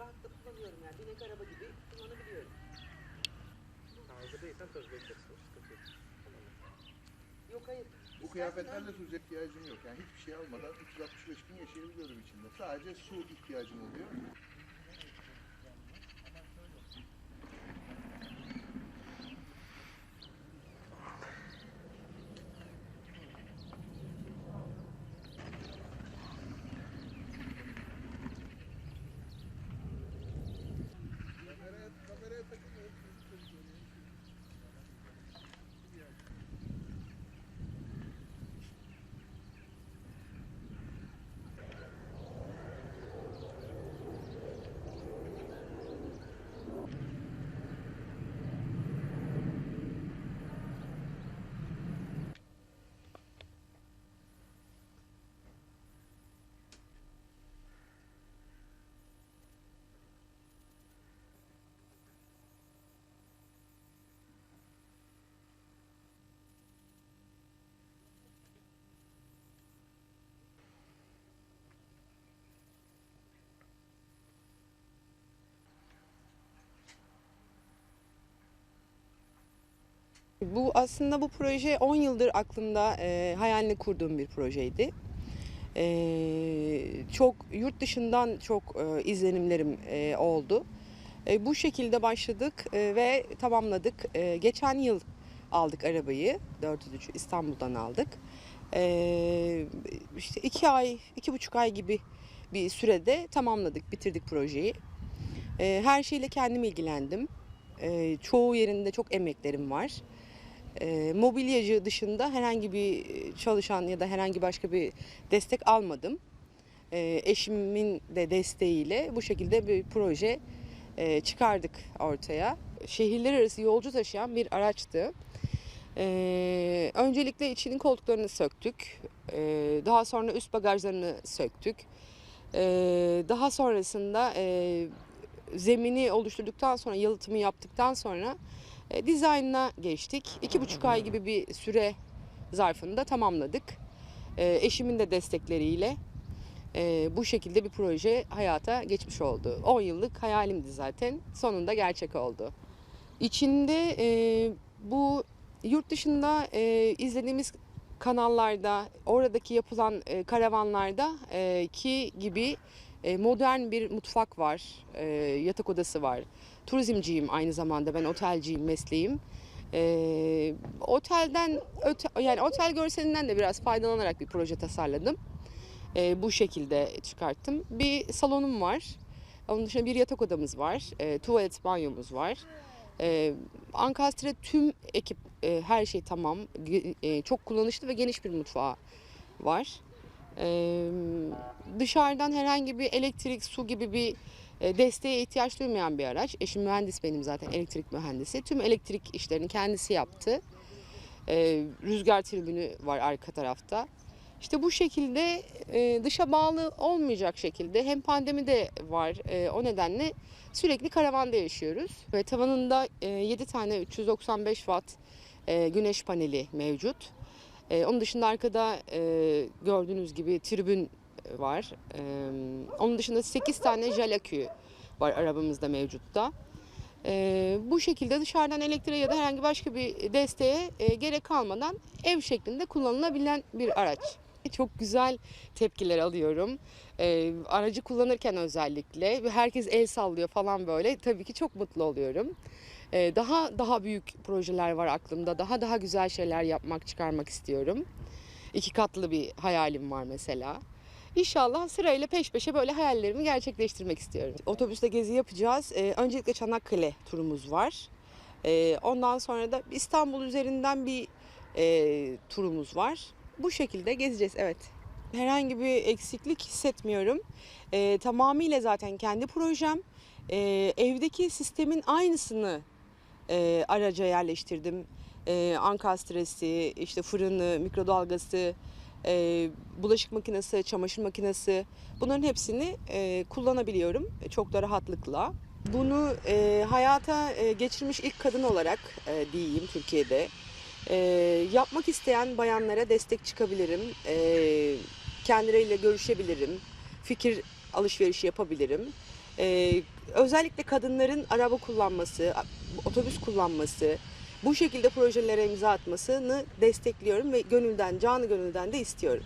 rahatlıkla kullanıyorum yani. Binek araba gibi kullanabiliyorum. Hazırdaysan söz beklersin. Sıkıntı yok. Tamam. Yok hayır. Bu kıyafetlerle söz ihtiyacım yok. Yani hiçbir şey almadan 365 gün yaşayabiliyorum içinde. Sadece su ihtiyacım oluyor. Bu aslında bu proje 10 yıldır aklımda e, hayalini kurduğum bir projeydi. E, çok yurt dışından çok e, izlenimlerim e, oldu. E, bu şekilde başladık e, ve tamamladık. E, geçen yıl aldık arabayı. 403 İstanbul'dan aldık. E, işte iki ay, iki buçuk ay gibi bir sürede tamamladık, bitirdik projeyi. E, her şeyle kendim ilgilendim. E, çoğu yerinde çok emeklerim var. E, mobilyacı dışında herhangi bir çalışan ya da herhangi başka bir destek almadım. E, eşimin de desteğiyle bu şekilde bir proje e, çıkardık ortaya. Şehirler arası yolcu taşıyan bir araçtı. E, öncelikle içinin koltuklarını söktük. E, daha sonra üst bagajlarını söktük. E, daha sonrasında e, zemini oluşturduktan sonra, yalıtımı yaptıktan sonra e, dizaynına geçtik. İki buçuk ay gibi bir süre zarfında tamamladık. E, eşimin de destekleriyle e, bu şekilde bir proje hayata geçmiş oldu. 10 yıllık hayalimdi zaten. Sonunda gerçek oldu. İçinde e, bu yurt dışında izlediğimiz kanallarda, oradaki yapılan karavanlarda ki gibi modern bir mutfak var, yatak odası var. Turizmciyim aynı zamanda, ben otelciyim mesleğim. E, otelden, öte, yani otel görselinden de biraz faydalanarak bir proje tasarladım. E, bu şekilde çıkarttım. Bir salonum var. Onun dışında bir yatak odamız var. E, tuvalet, banyomuz var. E, Ankastre tüm ekip, e, her şey tamam. E, çok kullanışlı ve geniş bir mutfağı var. Ee, dışarıdan herhangi bir elektrik, su gibi bir e, desteğe ihtiyaç duymayan bir araç. Eşim mühendis benim zaten elektrik mühendisi. Tüm elektrik işlerini kendisi yaptı. Ee, rüzgar tribünü var arka tarafta. İşte bu şekilde e, dışa bağlı olmayacak şekilde hem pandemi de var e, o nedenle sürekli karavanda yaşıyoruz. Ve tavanında e, 7 tane 395 watt e, güneş paneli mevcut. Onun dışında arkada e, gördüğünüz gibi tribün var. Ee, onun dışında 8 tane jel akü var arabamızda mevcutta. Ee, bu şekilde dışarıdan elektriğe ya da herhangi başka bir desteğe e, gerek kalmadan ev şeklinde kullanılabilen bir araç. Çok güzel tepkiler alıyorum. Ee, aracı kullanırken özellikle herkes el sallıyor falan böyle. Tabii ki çok mutlu oluyorum. Ee, daha daha büyük projeler var aklımda. Daha daha güzel şeyler yapmak, çıkarmak istiyorum. İki katlı bir hayalim var mesela. İnşallah sırayla peş peşe böyle hayallerimi gerçekleştirmek istiyorum. Otobüste gezi yapacağız. Ee, öncelikle Çanakkale turumuz var. Ee, ondan sonra da İstanbul üzerinden bir e, turumuz var. Bu şekilde gezeceğiz evet. Herhangi bir eksiklik hissetmiyorum. Ee, tamamıyla zaten kendi projem. Ee, evdeki sistemin aynısını e, araca yerleştirdim. E, ankastresi, işte fırını, mikrodalgası, e, bulaşık makinesi, çamaşır makinesi bunların hepsini e, kullanabiliyorum çok da rahatlıkla. Bunu e, hayata e, geçirmiş ilk kadın olarak e, diyeyim Türkiye'de. E, yapmak isteyen bayanlara destek çıkabilirim. E, kendileriyle görüşebilirim. Fikir alışverişi yapabilirim. E, özellikle kadınların araba kullanması, otobüs kullanması, bu şekilde projelere imza atmasını destekliyorum ve gönülden, canı gönülden de istiyorum.